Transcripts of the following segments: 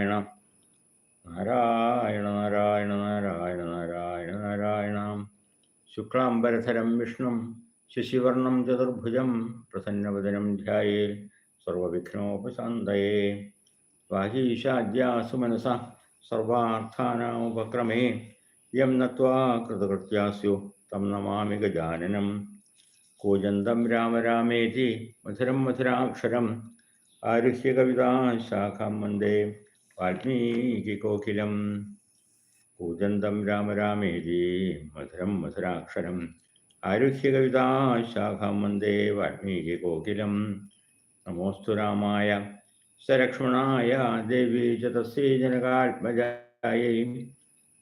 നാരായണ. നാരായണ നാരായണ നാരായണ നാരായണ നാരായണ. ശുക്ലാംബരധരം വിഷ്ണു ശശിവർണം ചതുർഭുജം പ്രസന്നവദനം ധ്യായേ സർവവിഘ്നോപശാന്തയേ. വാഹീശാദ്യാസു മനസ സർവാർത്ഥാനാമുപക്രമേ. യം നത്വാ കൃതകൃത്യാസ്യു തം നമാമി ഗജാനനം കൂജന്തം രാമരാമേതി മധുരം മധുരാക്ഷരം. ആരുഹ്യ കവിതാശാഖാം വന്ദേ. വാൽമീകികോകിലം. കൂജന്തം രാമ രാമേതി മധുരം മധുരാക്ഷരം. ആരുഹ്യ കവിതാശാഖാം വന്ദേ വാൽമീകികോകിലം. നമോസ്തു രാമായ സരക്ഷ്മണായ ദേവി ച തസ്യൈ ജനകാത്മജായൈ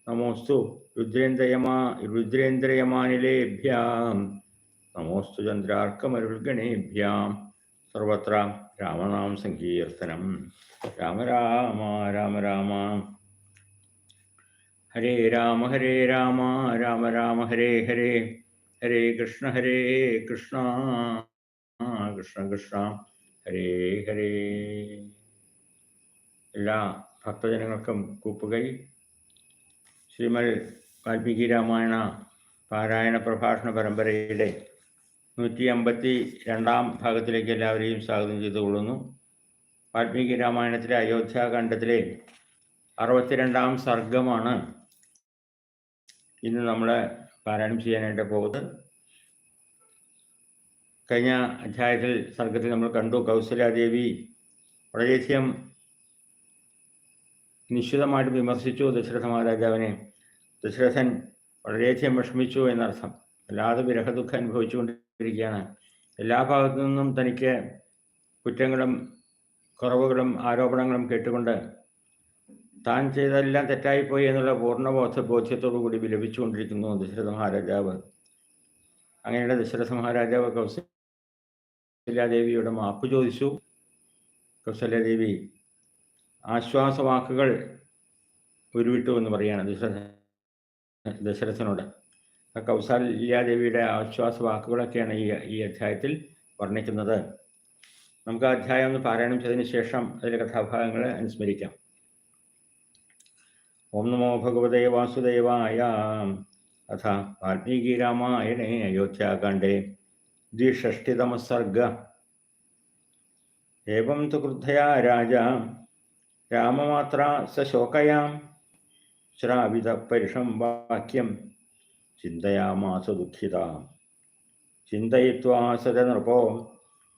നമോസ്തു രുദ്രേന്ദ്രയമാ രുദ്രേന്ദ്രയമാനിലേഭ്യാം. നമോസ്തു ചന്ദ്രാർക്കമരുൾഗണേഭ്യാം. സർവത്ര രാമനാം സങ്കീർത്തനം. രാമ രാമ രാമ രാമ. ഹരേ രാമ ഹരേ രാമ രാമ രാമ ഹരേ ഹരേ. ഹരേ കൃഷ്ണ ഹരേ കൃഷ്ണ. കൃഷ്ണ കൃഷ്ണ ഹരേ ഹരേ. എല്ലാ ഭക്തജനങ്ങൾക്കും കൂപ്പുകൈ. ശ്രീമൽ വാൽമീകി രാമായണ പാരായണ പ്രഭാഷണ പരമ്പരയുടെ നൂറ്റി അമ്പത്തി രണ്ടാം ഭാഗത്തിലേക്ക് എല്ലാവരെയും സ്വാഗതം ചെയ്തുകൊള്ളുന്നു. വാൽമീകി രാമായണത്തിലെ അയോധ്യാഖണ്ഡത്തിലെ അറുപത്തിരണ്ടാം സർഗമാണ് ഇന്ന് നമ്മൾ പാരായണം ചെയ്യാനായിട്ട് പോകുന്നത്. കഴിഞ്ഞ അധ്യായത്തിൽ സർഗത്തിൽ നമ്മൾ കണ്ടു കൗസലാദേവി വളരെയധികം നിശ്ചിതമായിട്ട് വിമർശിച്ചു. ദശരഥ മഹാരാജാവിനെ ദശരഥൻ വളരെയധികം വിഷമിച്ചു എന്നർത്ഥം. വല്ലാതെ വിരഹദുഃഖം അനുഭവിച്ചുകൊണ്ടിരിക്കുകയാണ് എല്ലാ ഭാഗത്തു നിന്നും തനിക്ക് കുറ്റങ്ങളും കുറവുകളും ആരോപണങ്ങളും കേട്ടുകൊണ്ട് താൻ ചെയ്തതെല്ലാം തെറ്റായിപ്പോയി എന്നുള്ള പൂർണബോധ ബോധ്യത്തോടു കൂടി വിലപിച്ചുകൊണ്ടിരിക്കുന്നു ദശരഥ മഹാരാജാവ് അങ്ങനെയുള്ള ദശരഥ മഹാരാജാവ് കൗസല്യാദേവിയുടെ മാപ്പ് ചോദിച്ചു. കൗസല്യാദേവി ആശ്വാസവാക്കുകൾ ഉരുവിട്ടു എന്ന് പറയുകയാണ് ദശരഥ ദശരഥനോട്. കൗസല്യാദേവിയുടെ ആശ്വാസ വാക്കുകളൊക്കെയാണ് ഈ ഈ അധ്യായത്തിൽ വർണിക്കുന്നത്. നമുക്ക് ആ അധ്യായം ഒന്ന് പാരായണം ചെയ്തതിന് ശേഷം അതിലെ കഥാഭാഗങ്ങളെ അനുസ്മരിക്കാം. ഓം നമോ ഭഗവതേ വാസുദേവായ അഥ വാൽമീകി രാമായണേ അയോധ്യാകാണ്ഡേ സർഗ ഏവം തു ക്രുദ്ധയാ രാജ രാമമാത്ര സ ശോകയാം ശ്രാവിത പരുഷം വാക്യം ചിന്തയാമാസ ദുഃഖിത ചിന്തയിത്വാ സദനൃപോ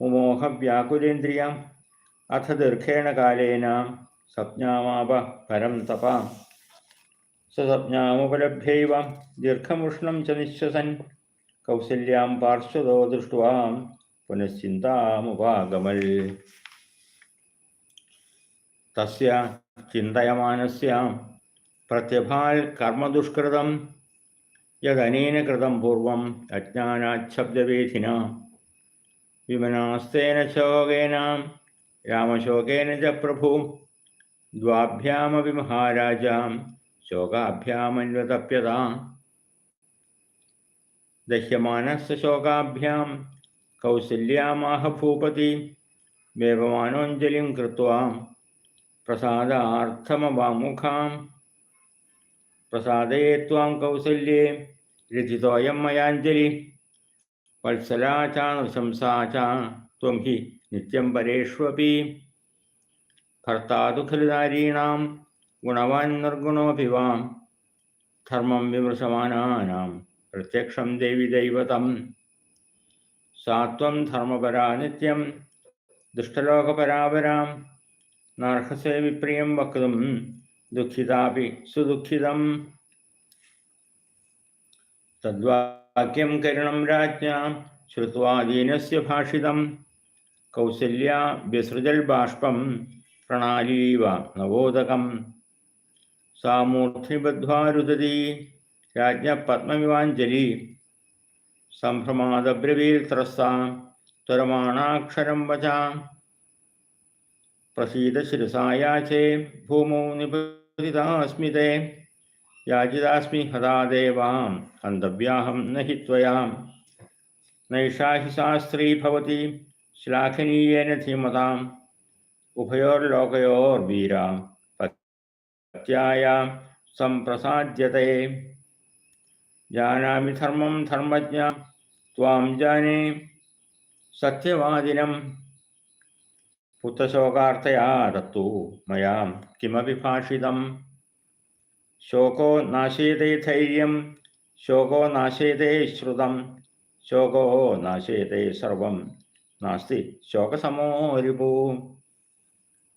മുമോഹവ്യാകുലേന്ദ്രിയം. അഥ ദീർഘേണ കാലേന സപ്ഞാമാപ പരം തപ. സപ്ഞാമുപലഭ്യൈവ ദീർഘമുഷ്ണം ച നിശ്വസൻ. കൗസല്യാം പാർശ്വതോ ദൃഷ്ട്വാ പുനഃശ്ചിന്താമുപാഗമൽ. തസ്യ ചിന്തയമാനസ്യ പ്രത്യഭാൽ കർമ്മദുഷ്കൃതം. यदन कृत पूर्व अज्ञानाच्छब्दवेधिना। विमनास्तेन शोकना, रामशोकेन च प्रभु। द्वाभ्यामपि महाराजां दह्यम से शोकाभ्या कौसल्यामाह भूपति वेपमानोञ्जलिं कृत्वा मुखा പ്രസാദയേ ത്വാം കൗസല്യേ. രചിതോയം മയാഞ്ജലി. വത്സലാ ച നൃശംസാ ച ത്വം ഹി നിത്യം പരേഷ്വപി. ഭർത്താതു ഖലു നാരീണാം ഗുണവാൻ നിർഗുണോഭിവാം. ധർമ്മം വിമൃശമാനാനാം. പ്രത്യക്ഷം ദേവി ദൈവതം. സാത്വം ധർമ്മപരാ നിത്യം. ദുഷ്ടലോകപരാപരാം. നാർഹസേ വിപ്രിയം വക്തും. दुखिता सुदुखित तद्वाक्यम करणम राज्ञा श्रुवा दीन से भाषित कौसल्या विसृजल बाष्पम प्रणालीव नवोदक सा मूर्धि बद्ध्वा रुदती राज पद्मवांजलि संभ्रमादब्रवीर्त्रस्ता तरमाणाक्षर वचा। प्रसीदशिरसायाचे भूमौ निप തേ യാചിതാസ്മി ഹതാ ദേവാം ഹന്തവ്യാഹം ന ഹി ത്വയാം നൈഷാ ഹി ശാസ്ത്രീ ഭവതി ശ്ലാഘനീയേന ധീമതാം ഉഭയോർലോകയോർവീരാം ഭക്ത്യായാം സംപ്രസാദ്യത്തെ ജാനാമി ധർമ്മം ധർമ്മജ്ഞ ത്വാം ജാനേ സത്യവാദിനം പുത്രശോകാർത്ഥയാ തത്തു മയാം കിമപി ഭാഷിതം ശോകോ നാശേതേ ധൈര്യം ശോകോ നാശേതേ ശ്രുതം ശോകോ നാശേതേ സർവം നാസ്തി ശോകസമോ രിപു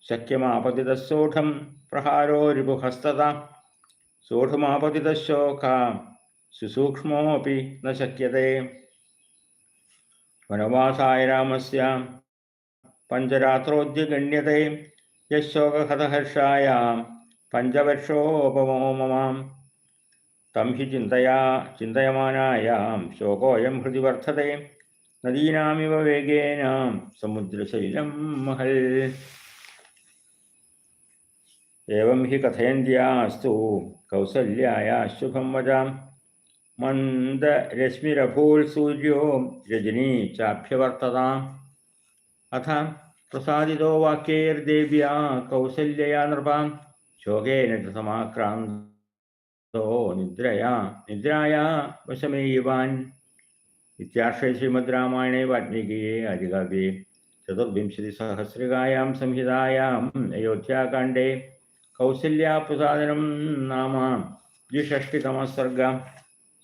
ശക്യമാപതിതസൂഢം പ്രഹാരോ രിപുഹസ്തത സൂഢുമാപതിതശോക സുസൂക്ഷ്മോപി ന ശക്യത്തെ വനവാസായ രാമസ്യ പഞ്ചരാത്രോദ്യഗണ്യതേ യശോകഹതഹർഷായാം. പഞ്ചവർഷോപമോ മമാം തം ഹി ചിന്തയാ ചിന്തയമാനായാം. ശോകോയം ഹൃദി വർദ്ധത്തെ നദീനാമിവ വേഗേനാം. സമുദ്രശൈലം മഹൽ. ഏവം ഹി കഥയന്ത്യാസ്തു. കൗസല്യായ ശുഭം വജാം. മന്ദരശ്മിരഭൂൽ സൂര്യോ രജനീ ചാഭ്യവർത്തതാം अथ प्रसादितो वाक्यैर्देव्या कौसल्यया नृपां शोकेन च समाक्रान्तो निद्रया, निद्राया वशमेयिवान् इत्याश्रय श्रीमद्रामायणे वाल्मीकिये अधिकाव्ये चतुर्विंशतिसहस्रिकायां संहितायाम् अयोध्याकाण्डे कौसल्याप्रसादनं नाम द्विषष्टितमः सर्गः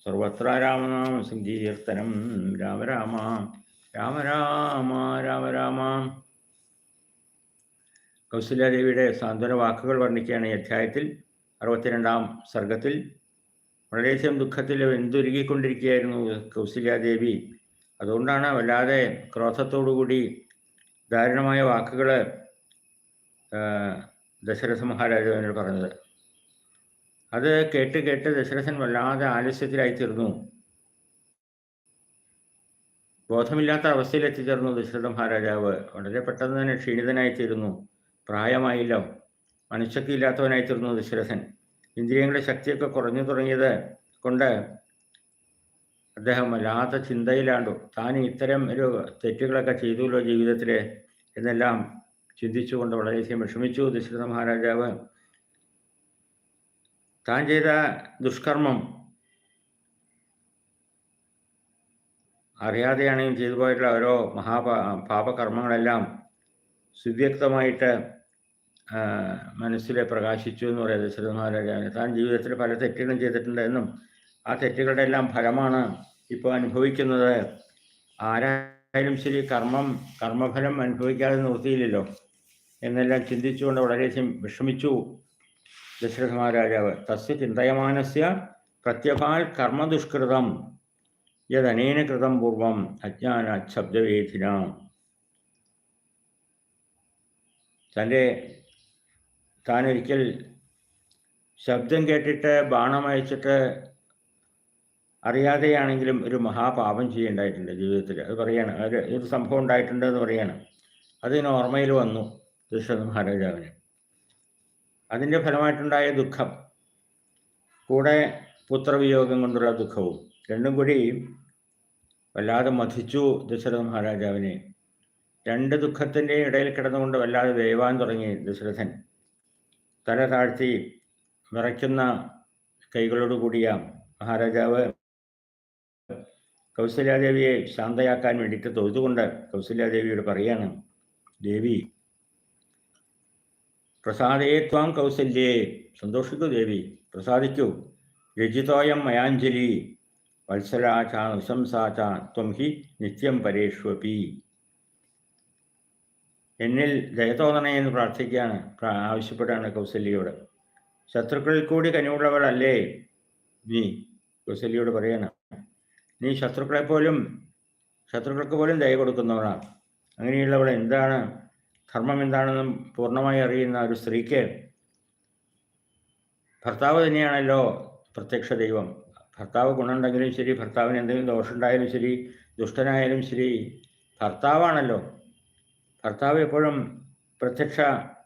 सर्वत्र रामनामसङ्कीर्तनं राम राम। രാമ രാമ രാമ രാമ. കൗസല്യാദേവിയുടെ സാന്ത്വന വാക്കുകൾ വർണിക്കുകയാണ് ഈ അധ്യായത്തിൽ. അറുപത്തിരണ്ടാം സർഗത്തിൽ വളരെയധികം ദുഃഖത്തിൽ എന്തുരുകിക്കൊണ്ടിരിക്കുകയായിരുന്നു കൗസല്യാദേവി അതുകൊണ്ടാണ് വല്ലാതെ ക്രോധത്തോടുകൂടി ദാരുണമായ വാക്കുകൾ ദശരഥ മഹാരാജാവിനോട് പറഞ്ഞത്. അത് കേട്ട് കേട്ട് ദശരഥൻ വല്ലാതെ ആലസ്യത്തിലായിത്തീർന്നു. ബോധമില്ലാത്ത അവസ്ഥയിൽ എത്തിച്ചേർന്നു ദശരഥ മഹാരാജാവ്. വളരെ പെട്ടെന്ന് തന്നെ ക്ഷീണിതനായിത്തീരുന്നു. പ്രായമായില്ല. മനഃശക്തിയില്ലാത്തവനായിത്തീർന്നു ദശരഥൻ. ഇന്ദ്രിയങ്ങളുടെ ശക്തിയൊക്കെ കുറഞ്ഞു തുടങ്ങിയത് കൊണ്ട് അദ്ദേഹം വല്ലാത്ത ചിന്തയിലാണ്ടു. താൻ ഇത്തരം ഒരു തെറ്റുകളൊക്കെ ചെയ്തുല്ലോ ജീവിതത്തിൽ എന്നെല്ലാം ചിന്തിച്ചുകൊണ്ട് വളരെയധികം വിഷമിച്ചു ദശരഥ മഹാരാജാവ്. താൻ ചെയ്ത ദുഷ്കർമ്മം അറിയാതെയാണെങ്കിൽ ചെയ്തു പോയിട്ടുള്ള ഓരോ മഹാപാ പാപകർമ്മങ്ങളെല്ലാം സുവ്യക്തമായിട്ട് മനസ്സിൽ പ്രകാശിച്ചു എന്ന് പറയാം ദശരഥമാരാജാവിന് താൻ ജീവിതത്തിൽ പല തെറ്റുകളും ചെയ്തിട്ടുണ്ട് എന്നും ആ തെറ്റുകളുടെ എല്ലാം ഫലമാണ് ഇപ്പോൾ അനുഭവിക്കുന്നത്. ആരായാലും ശരി കർമ്മം കർമ്മഫലം അനുഭവിക്കാതെ നിർത്തിയില്ലല്ലോ എന്നെല്ലാം ചിന്തിച്ചുകൊണ്ട് വളരെയധികം വിഷമിച്ചു ദശരഥ മഹാരാജാവ്. തസ്യ ചിന്തയമാനസ്യ പ്രത്യഭാൽ കർമ്മദുഷ്കൃതം. യദനേന കൃതം പൂർവം അജ്ഞാന ശബ്ദവേദിന തന്റെ താനൊരിക്കൽ ശബ്ദം കേട്ടിട്ട് ബാണം അയച്ചിട്ട് അറിയാതെയാണെങ്കിലും ഒരു മഹാപാപം ചെയ്യേണ്ടായിട്ടുണ്ട് ജീവിതത്തിൽ. അത് പറയാണ് ഒരു ഒരു സംഭവം ഉണ്ടായിട്ടുണ്ട് എന്ന് പറയാണ്. അതിന് ഓർമ്മയിൽ വന്നു ദുഷ്യന്ത മഹാരാജാവിന്. അതിന്റെ ഫലമായിട്ടുണ്ടായ ദുഃഖം കൂടെ പുത്രവിയോഗം കൊണ്ടുള്ള ദുഃഖവും രണ്ടും കൂടി വല്ലാതെ മഥിച്ചു ദശരഥ മഹാരാജാവിനെ. രണ്ട് ദുഃഖത്തിന്റെ ഇടയിൽ കിടന്നുകൊണ്ട് വല്ലാതെ വേവാൻ തുടങ്ങി ദശരഥൻ. തല താഴ്ത്തി വിറയ്ക്കുന്ന കൈകളോടുകൂടിയ മഹാരാജാവ് കൗസല്യാദേവിയെ ശാന്തയാക്കാൻ വേണ്ടിയിട്ട് തൊഴുതുകൊണ്ട് കൗസല്യാദേവിയോട് പറയാണ് ദേവി പ്രസാദേ ത്വാം കൗസല്യേ സന്തോഷിക്കൂ ദേവി പ്രസാദിക്കൂ. രചിതോയം മയാഞ്ജലി നൃശംസാച ത്വം ഹി നിത്യം പരേഷ്വപി. എന്നിൽ ദയതോന്നണേ എന്ന് പ്രാർത്ഥിക്കുകയാണ് ആവശ്യപ്പെട്ടാണ് കൗസല്യയോട്. ശത്രുക്കളിൽ കൂടി കനിവുള്ളവരല്ലേ? നീ കൗസല്യയോട് പറയണം. നീ ശത്രുക്കളെ പോലും ശത്രുക്കൾക്ക് പോലും ദയ കൊടുക്കുന്നവളാണ് അങ്ങനെയുള്ളവൾ എന്താണ്? ധർമ്മം എന്താണെന്നും പൂർണമായി അറിയുന്ന ഒരു സ്ത്രീക്ക് ഭർത്താവ് തന്നെയാണല്ലോ പ്രത്യക്ഷ ദൈവം ഭർത്താവ് ഗുണമുണ്ടെങ്കിലും ശരി ഭർത്താവിന് എന്തെങ്കിലും ദോഷമുണ്ടായാലും ശരി ദുഷ്ടനായാലും ശരി ഭർത്താവാണല്ലോ. ഭർത്താവ് എപ്പോഴും പ്രത്യക്ഷ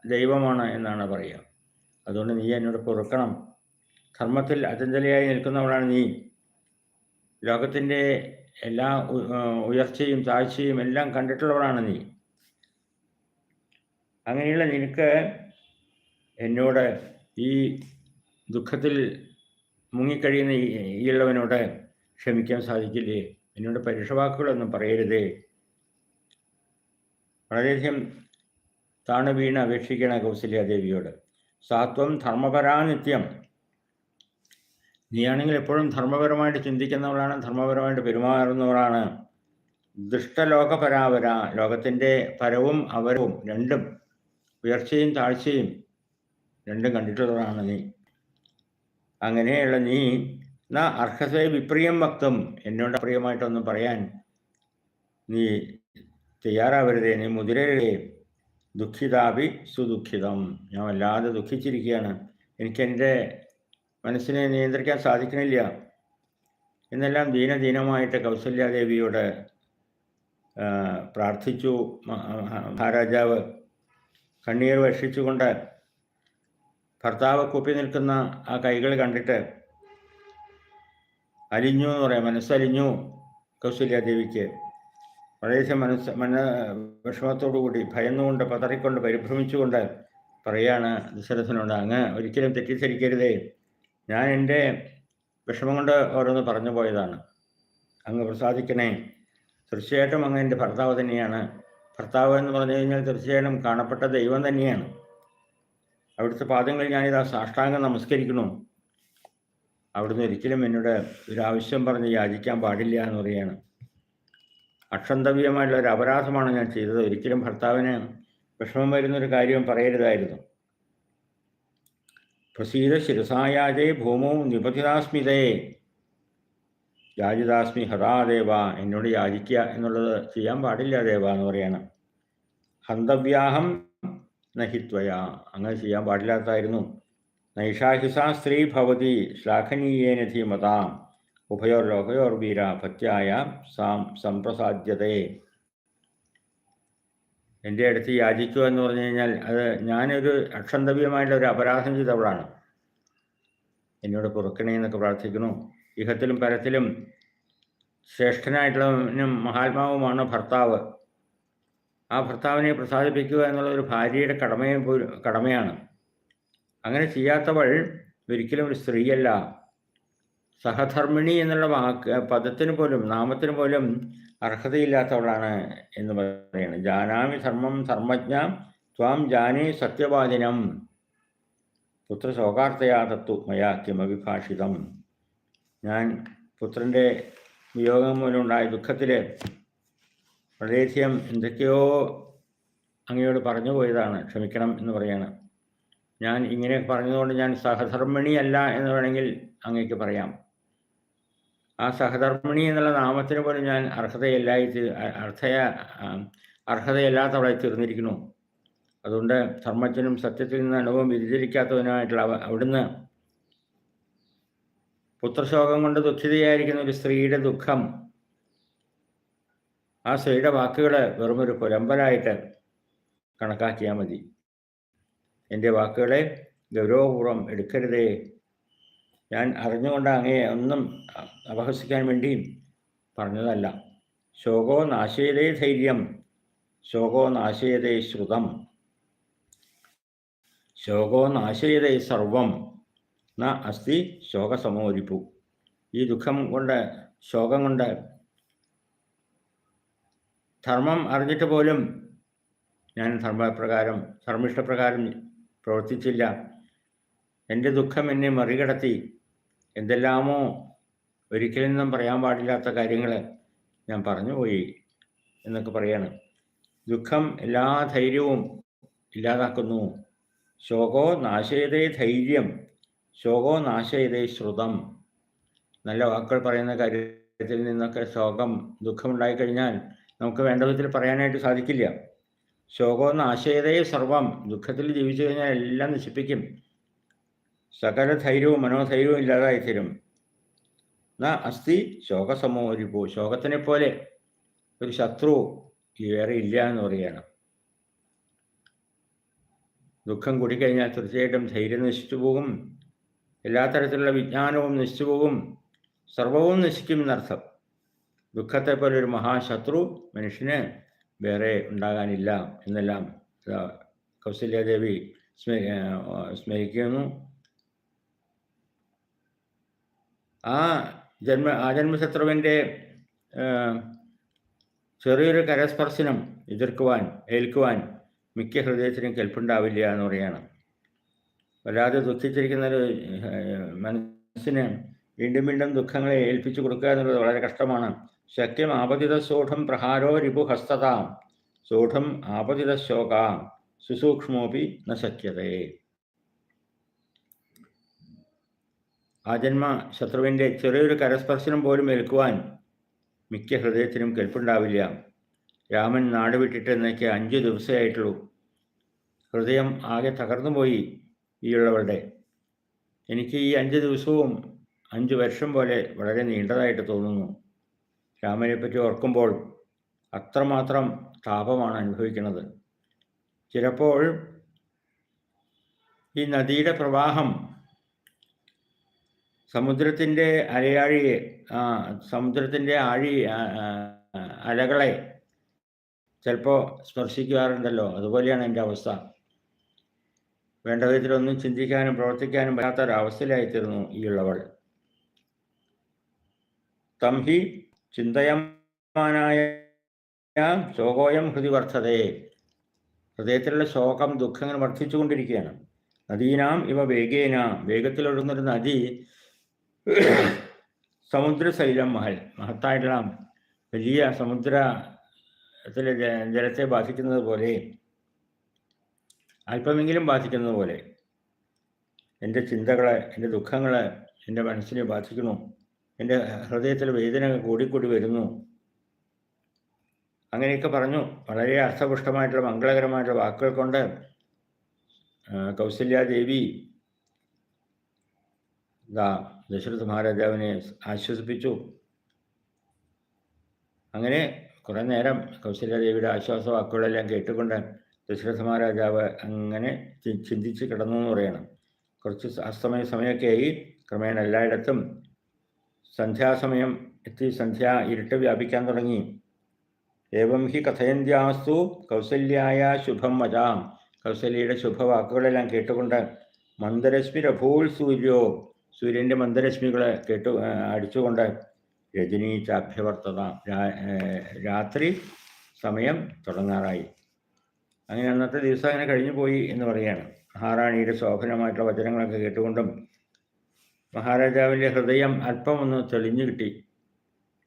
ദൈവമാണ് എന്നാണ് പറയുക. അതുകൊണ്ട് നീ എന്നോട് പൊറുക്കണം. ധർമ്മത്തിൽ അചഞ്ചലയായി നിൽക്കുന്നവളാണ് നീ. ലോകത്തിന്റെ എല്ലാ ഉയർച്ചയും താഴ്ചയും എല്ലാം കണ്ടിട്ടുള്ളവളാണ് നീ. അങ്ങനെയുള്ള നിനക്ക് എന്നോട് ഈ ദുഃഖത്തിൽ മുങ്ങിക്കഴിയുന്ന ഈയുള്ളവനോട് ക്ഷമിക്കാൻ സാധിക്കില്ലേ? എന്നോട് പരുഷവാക്കുകളൊന്നും പറയരുതേ. വളരെയധികം താണു വീണ് അപേക്ഷിക്കണ കൗസല്യാദേവിയോട്. സാത്വം ധർമ്മപരാനിത്യം. നീയാണെങ്കിൽ എപ്പോഴും ധർമ്മപരമായിട്ട് ചിന്തിക്കുന്നവളാണ് ധർമ്മപരമായിട്ട് പെരുമാറുന്നവളാണ്. ദുഷ്ടലോകപരാപര ലോകത്തിന്റെ പരവും അവരവും രണ്ടും ഉയർച്ചയും താഴ്ചയും രണ്ടും കണ്ടിട്ടുള്ളതാണ് നീ. അങ്ങനെയുള്ള നീ ന അർഹസേ വിപ്രിയം ഭക്തം എന്നോട് അപ്രിയമായിട്ടൊന്നും പറയാൻ നീ തയ്യാറാവരുതേ. നീ മുതിരരുതേ. ദുഃഖിതാപി സുദുഃഖിതം. ഞാൻ വല്ലാതെ ദുഃഖിച്ചിരിക്കുകയാണ്. എനിക്ക് എന്റെ മനസ്സിനെ നിയന്ത്രിക്കാൻ സാധിക്കണില്ല. എന്നെല്ലാം ദീനദീനമായിട്ട് കൗസല്യാദേവിയോട് പ്രാർത്ഥിച്ചു. മഹാരാജാവ് കണ്ണീർ വർഷിച്ചുകൊണ്ട് ഭർത്താവ് കൂപ്പി നിൽക്കുന്ന ആ കൈകൾ കണ്ടിട്ട് അലിഞ്ഞു എന്ന് പറയാം. മനസ്സലിഞ്ഞു കൗസല്യാദേവിക്ക് വളരെയധികം മനസ്സ് മന വിഷമത്തോടുകൂടി ഭയന്നുകൊണ്ട് പതറിക്കൊണ്ട് പരിഭ്രമിച്ചുകൊണ്ട് പറയാണ് ദശരഥനോട് അങ്ങ് ഒരിക്കലും തെറ്റിദ്ധരിക്കരുതേ. ഞാൻ എന്റെ വിഷമം കൊണ്ട് ഓരോന്ന് പറഞ്ഞു പോയതാണ്. അങ്ങ് പ്രസാദിക്കണേ. തീർച്ചയായിട്ടും അങ്ങ് എന്റെ ഭർത്താവ് തന്നെയാണ്. ഭർത്താവ് എന്ന് പറഞ്ഞു കഴിഞ്ഞാൽ തീർച്ചയായിട്ടും കാണപ്പെട്ട ദൈവം തന്നെയാണ്. അവിടുത്തെ പാദങ്ങളിൽ ഞാനിതാ സാഷ്ടാംഗം നമസ്കരിക്കുന്നു. അവിടുന്ന് ഒരിക്കലും എന്നോട് ഒരാവശ്യം പറഞ്ഞ് യാചിക്കാൻ പാടില്ല എന്ന് പറയാണ് അക്ഷന്തവ്യമായിട്ടുള്ള ഒരു അപരാധമാണ് ഞാൻ ചെയ്തത്. ഒരിക്കലും ഭർത്താവിന് വിഷമം വരുന്നൊരു കാര്യം പറയരുതായിരുന്നു. പ്രസീത ശിരസായാജേ ഭൂമോ നിപതിതാസ്മിതേ യാചിതാസ്മി ഹതാ ദേവ എന്നോട് യാചിക്കുക എന്നുള്ളത് ചെയ്യാൻ പാടില്ല ദേവ എന്ന് പറയണം ഹന്തവ്യാഹം നഹിത്വയ. അങ്ങനെ ചെയ്യാൻ പാടില്ലാത്തായിരുന്നു നൈഷാഹിസ സ്ത്രീ ഭവതി ശ്ലാഘനീയേന ധീമതാം. ഉഭയോർ ലോകയോർ വീര ഭക്തിയായ സാം സംപ്രസാദ്യതേ എന്റെ അടുത്ത് യാചിക്കുക എന്ന് പറഞ്ഞു കഴിഞ്ഞാൽ അത് ഞാനൊരു അക്ഷന്തവ്യമായിട്ടുള്ള ഒരു അപരാധം ചെയ്തവളാണ്. എന്നോട് പുറക്കണേ എന്നൊക്കെ പ്രാർത്ഥിക്കുന്നു. ഇഹത്തിലും പരത്തിലും ശ്രേഷ്ഠനായിട്ടുള്ളവനും മഹാത്മാവുമാണ് ഭർത്താവ്. ആ ഭർത്താവിനെ പ്രസാദിപ്പിക്കുക എന്നുള്ള ഒരു ഭാര്യയുടെ കടമയും കടമയാണ്. അങ്ങനെ ചെയ്യാത്തവൾ ഒരിക്കലും ഒരു സ്ത്രീയല്ല. സഹധർമ്മിണി എന്നുള്ള വാക്ക് പദത്തിന് പോലും നാമത്തിന് പോലും അർഹതയില്ലാത്തവളാണ് എന്ന് പറയുന്നത് ജാനാമി ധർമ്മം ധർമ്മജ്ഞ ത്വാം ജാനേ സത്യവാദിനം. പുത്രശോകാർത്ഥയാ തത്തു മയാ ഞാൻ പുത്രന്റെ വിയോഗം മൂലമുണ്ടായ ദുഃഖത്തിൽ വളരെയധികം എന്തൊക്കെയോ അങ്ങയോട് പറഞ്ഞു പോയതാണ്. ക്ഷമിക്കണം എന്ന് പറയാണ്. ഞാൻ ഇങ്ങനെ പറഞ്ഞതുകൊണ്ട് ഞാൻ സഹധർമ്മിണിയല്ല എന്ന് വേണമെങ്കിൽ അങ്ങേക്ക് പറയാം. ആ സഹധർമ്മിണി എന്നുള്ള നാമത്തിന് പോലും ഞാൻ അർഹതയല്ലായി അർഹയ അർഹതയല്ലാത്തവളായി തീർന്നിരിക്കുന്നു. അതുകൊണ്ട് ധർമ്മത്തിനും സത്യത്തിൽ നിന്ന് അനുഭവം വ്യതിചരിക്കാത്തവനുമായിട്ടുള്ള അവ- അവിടുന്ന് പുത്രശോകം കൊണ്ട് ദുഃഖിതയായിരിക്കുന്ന ഒരു സ്ത്രീയുടെ ദുഃഖം ആ സ്ത്രീയുടെ വാക്കുകൾ വെറുമൊരു പുലമ്പലായിട്ട് കണക്കാക്കിയാൽ മതി. എന്റെ വാക്കുകളെ ഗൗരവപൂർവം എടുക്കരുതേ. ഞാൻ അറിഞ്ഞുകൊണ്ട് അങ്ങേ ഒന്നും അപഹസിക്കാൻ വേണ്ടി പറഞ്ഞതല്ല. ശോകോ നാശയതേ ധൈര്യം. ശോകോ നാശയതേ ശ്രുതം. ശോകോ നാശയതേ സർവം. ന അസ്ഥി ശോകസമോരിപ്പു. ഈ ദുഃഖം കൊണ്ട് ശോകം കൊണ്ട് ധർമ്മം അറിഞ്ഞിട്ട് പോലും ഞാൻ ധർമ്മപ്രകാരം ധർമ്മിഷ്ടപ്രകാരം പ്രവർത്തിച്ചില്ല. എന്റെ ദുഃഖം എന്നെ മറികടത്തി. എന്തെല്ലാമോ ഒരിക്കലും പറയാൻ പാടില്ലാത്ത കാര്യങ്ങൾ ഞാൻ പറഞ്ഞുപോയി എന്നൊക്കെ പറയാണ്. ദുഃഖം എല്ലാ ധൈര്യവും ഇല്ലാതാക്കുന്നു. ശോകോ നാശയതേ ധൈര്യം ശോകോ നാശയതേ ശ്രുതം. നല്ല വാക്കുകൾ പറയുന്ന കാര്യത്തിൽ നിന്നൊക്കെ ശോകം ദുഃഖമുണ്ടായിക്കഴിഞ്ഞാൽ നമുക്ക് വേണ്ട വിധത്തിൽ പറയാനായിട്ട് സാധിക്കില്ല. ശോകമെന്ന ആശയതയെ സർവം ദുഃഖത്തിൽ ജീവിച്ചു കഴിഞ്ഞാൽ എല്ലാം നശിപ്പിക്കും. സകല ധൈര്യവും മനോധൈര്യവും ഇല്ലാതായി തീരും എന്നാ അസ്ഥി പോ ശോകത്തിനെ പോലെ ഒരു ശത്രു വേറെ ഇല്ല എന്ന് പറയുകയാണ്. ദുഃഖം കൂടിക്കഴിഞ്ഞാൽ തീർച്ചയായിട്ടും ധൈര്യം നശിച്ചു പോകും. എല്ലാ തരത്തിലുള്ള വിജ്ഞാനവും നശിച്ചു പോകും. സർവവും നശിക്കും എന്നർത്ഥം. ദുഃഖത്തെ പോലെ ഒരു മഹാശത്രു മനുഷ്യന് വേറെ ഉണ്ടാകാനില്ല എന്നെല്ലാം കൗസല്യാദേവി സ്മരി സ്മരിക്കുന്നു. ആ ജന്മ ആ ജന്മശത്രുവിന്റെ ചെറിയൊരു കരസ്പർശനം എതിർക്കുവാൻ ഏൽക്കുവാൻ മിക്ക ഹൃദയത്തിനും കെൽപ്പുണ്ടാവില്ല എന്ന് പറയുകയാണ് വല്ലാതെ ദുഃഖിച്ചിരിക്കുന്ന ഒരു മനസ്സിന് വീണ്ടും വീണ്ടും ദുഃഖങ്ങളെ ഏൽപ്പിച്ചു കൊടുക്കുക എന്നുള്ളത് വളരെ കഷ്ടമാണ്. ശക്യം ആപതിത സൂഢം പ്രഹാരോ രിപുഹസ്തതാം. ഹസ്തത സൂഢം ആപതിത ശോക സുസൂക്ഷ്മോപി ന ശക്യതേ. ജന്മ ശത്രുവിന്റെ ചെറിയൊരു കരസ്പർശനം പോലും ഏൽക്കുവാൻ മിക്ക ഹൃദയത്തിനും കെൽപ്പുണ്ടാവില്ല രാമൻ നാട് വിട്ടിട്ട് എന്നേക്ക് അഞ്ച് ദിവസമായിട്ടുള്ളൂ ഹൃദയം ആകെ തകർന്നുപോയി ഈയുള്ളവരുടെ എനിക്ക് ഈ അഞ്ച് ദിവസവും അഞ്ച് വർഷം പോലെ വളരെ നീണ്ടതായിട്ട് തോന്നുന്നു. രാമനെ പറ്റി ഓർക്കുമ്പോൾ അത്രമാത്രം താപമാണ് അനുഭവിക്കുന്നത്. ചിലപ്പോൾ ഈ നദിയുടെ പ്രവാഹം സമുദ്രത്തിന്റെ അലയാഴിയെ സമുദ്രത്തിന്റെ ആഴി അലകളെ ചിലപ്പോൾ സ്പർശിക്കാറുണ്ടല്ലോ. അതുപോലെയാണ് എന്റെ അവസ്ഥ. വേണ്ട വിധത്തിലൊന്നും ചിന്തിക്കാനും പ്രവർത്തിക്കാനും പറ്റാത്ത ഒരവസ്ഥയിലായിത്തീർന്നു ഈ ഉള്ളവൾ. തം ഹി ചിന്തയമാനായ ശോകോയം ഹൃതി വർദ്ധതയെ ഹൃദയത്തിലുള്ള ശോകം ദുഃഖങ്ങൾ വർദ്ധിച്ചുകൊണ്ടിരിക്കുകയാണ് നദീനാം ഇവ വേഗേന. വേഗത്തിലൊഴുകുന്നൊരു നദി സമുദ്രശൈലം മഹൽ. മഹത്തായിട്ടുള്ള വലിയ സമുദ്രത്തിലെ ജലത്തെ ബാധിക്കുന്നത് പോലെ അല്പമെങ്കിലും ബാധിക്കുന്നത് പോലെ എന്റെ ചിന്തകളെ എന്റെ ദുഃഖങ്ങളെ എന്റെ മനസ്സിനെ ബാധിക്കുന്നു. എന്റെ ഹൃദയത്തിൽ വേദന കൂടിക്കൂടി വരുന്നു. അങ്ങനെയൊക്കെ പറഞ്ഞു. വളരെ അർത്ഥപുഷ്ടമായിട്ടുള്ള മംഗളകരമായിട്ടുള്ള വാക്കുകൾ കൊണ്ട് കൗസല്യാദേവി ദശരഥ മഹാരാജാവിനെ ആശ്വസിപ്പിച്ചു. അങ്ങനെ കുറേ നേരം കൗസല്യാദേവിയുടെ ആശ്വാസ വാക്കുകളെല്ലാം കേട്ടുകൊണ്ട് ദശരഥ മഹാരാജാവ് അങ്ങനെ ചിന്തിച്ച് കിടന്നു എന്ന് പറയണം. കുറച്ച് അസ്തമയ സമയമൊക്കെ ആയി. ക്രമേണ എല്ലായിടത്തും സന്ധ്യാസമയം എത്തി സന്ധ്യ ഇരുട്ട് വ്യാപിക്കാൻ തുടങ്ങി. ഏവം ഹി കഥയന്ത്യാസ്തു കൗസല്യായ ശുഭം വജാം കൗസല്യയുടെ ശുഭവാക്കുകളെല്ലാം കേട്ടുകൊണ്ട് മന്ദരശ്മി രഭൂൽ സൂര്യോ സൂര്യന്റെ മന്ദരശ്മികളെ കേട്ടു അടിച്ചുകൊണ്ട് രജനി ചാഭ്യവർത്തത രാത്രി സമയം തുടങ്ങാറായി. അങ്ങനെ അന്നത്തെ ദിവസം അങ്ങനെ കഴിഞ്ഞു പോയി എന്ന് പറയുകയാണ്. മഹാറാണിയുടെ ശോഭനമായിട്ടുള്ള വചനങ്ങളൊക്കെ കേട്ടുകൊണ്ടും മഹാരാജാവിന്റെ ഹൃദയം അല്പമൊന്ന് തെളിഞ്ഞു കിട്ടി.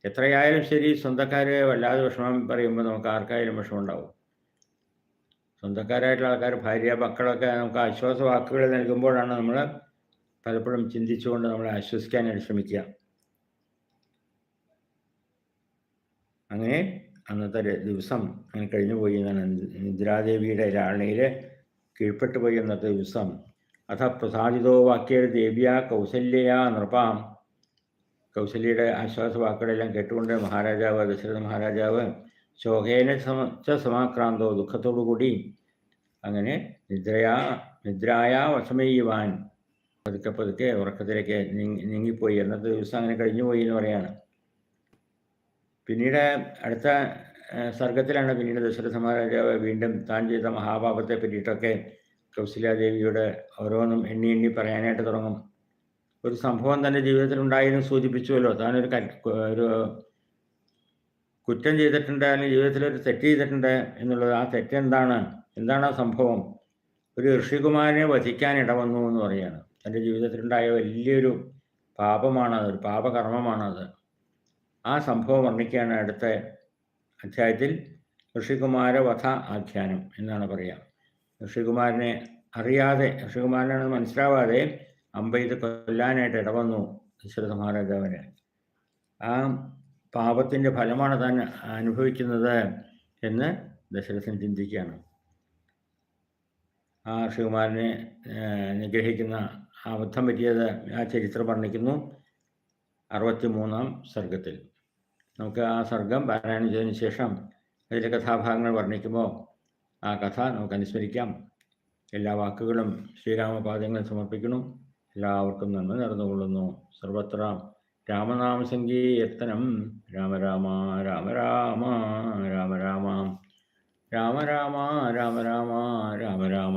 എത്രയായാലും ശരി സ്വന്തക്കാരെ വല്ലാതെ വിഷമം പറയുമ്പോൾ നമുക്ക് ആർക്കായാലും വിഷമമുണ്ടാവും. സ്വന്തക്കാരായിട്ടുള്ള ആൾക്കാർ ഭാര്യ മക്കളൊക്കെ നമുക്ക് ആശ്വാസ വാക്കുകൾ നൽകുമ്പോഴാണ് നമ്മൾ പലപ്പോഴും ചിന്തിച്ചുകൊണ്ട് നമ്മളെ ആശ്വസിക്കാനായിട്ട് ശ്രമിക്കുക. അങ്ങനെ അന്നത്തെ ദിവസം അങ്ങനെ കഴിഞ്ഞു പോയി എന്നാണ് നിദ്രാദേവിയുടെ രാണിയിൽ കീഴ്പ്പെട്ടു പോയി അന്നത്തെ ദിവസം. അഥ പ്രസാദിതോ വാക്യ ദേവ്യാ കൗസല്യ നൃപാം. കൗസല്യയുടെ ആശ്വാസ വാക്കുകളെല്ലാം കേട്ടുകൊണ്ട് മഹാരാജാവ് ദശരഥ മഹാരാജാവ് ശോകേന സമ സമാക്രാന്തോ ദുഃഖത്തോടുകൂടി അങ്ങനെ നിദ്രയാ നിദ്രായ വശമയ്യുവാൻ പതുക്കെ പതുക്കെ ഉറക്കത്തിലേക്ക് നീങ്ങിപ്പോയി. അന്നത്തെ ദിവസം അങ്ങനെ കഴിഞ്ഞുപോയി എന്ന് പറയാണ്. പിന്നീട് അടുത്ത സർഗത്തിലാണ് പിന്നീട് ദശരഥ മഹാരാജാവ് വീണ്ടും താൻ ചെയ്ത മഹാപാപത്തെ പറ്റിയിട്ടൊക്കെ കൗശല്യാദേവിയോട് ഓരോന്നും എണ്ണി എണ്ണി പറയാനായിട്ട് തുടങ്ങും. ഒരു സംഭവം തന്റെ ജീവിതത്തിൽ ഉണ്ടായിരുന്നു സൂചിപ്പിച്ചുവല്ലോ. താനൊരു ഒരു കുറ്റം ചെയ്തിട്ടുണ്ട് അല്ലെങ്കിൽ ജീവിതത്തിൽ ഒരു തെറ്റ് ചെയ്തിട്ടുണ്ട് എന്നുള്ളത്. ആ തെറ്റെന്താണ് എന്താണ്? ആ സംഭവം? ഒരു ഋഷികുമാരനെ വധിക്കാൻ ഇടവന്നു എന്ന് പറയുകയാണ്. തന്റെ ജീവിതത്തിലുണ്ടായ വലിയൊരു പാപമാണത് ഒരു പാപകർമ്മമാണത്. ആ സംഭവം വർണിക്കുകയാണ് അടുത്ത അധ്യായത്തിൽ ഋഷികുമാര ഋഷികുമാരവധ ആഖ്യാനം എന്നാണ് പറയുക. ഋഷികുമാരനെ അറിയാതെ ഋഷികുമാരനാണെന്ന് മനസ്സിലാവാതെ അമ്പെയ്ത് കൊല്ലാനായിട്ട് ഇടവന്നു ദശരഥ മഹാരാജാവിന്. ആ പാപത്തിന്റെ ഫലമാണ് താൻ അനുഭവിക്കുന്നത് എന്ന് ദശരഥൻ ചിന്തിക്കുകയാണ്. ആ ഋഷികുമാരനെ നിഗ്രഹിക്കുന്ന അബദ്ധം പറ്റിയത് ആ ചരിത്രം വർണിക്കുന്നു അറുപത്തി മൂന്നാം സർഗത്തിൽ നമുക്ക് ആ സർഗം പാരായണം ചെയ്തതിന് ശേഷം അതിലെ കഥാഭാഗങ്ങൾ വർണിക്കുമ്പോൾ ആ കഥ നമുക്ക് അനുസ്മരിക്കാം. എല്ലാ വാക്കുകളും ശ്രീരാമപാദങ്ങൾ സമർപ്പിക്കണം എല്ലാവർക്കും നന്ദി നടന്നുകൊള്ളുന്നു സർവത്ര രാമനാമ സങ്കീർത്തനം രാമ രാമ രാമ രാമ രാമ രാമ രാമ രാമ രാമ രാമ രാമ രാമ.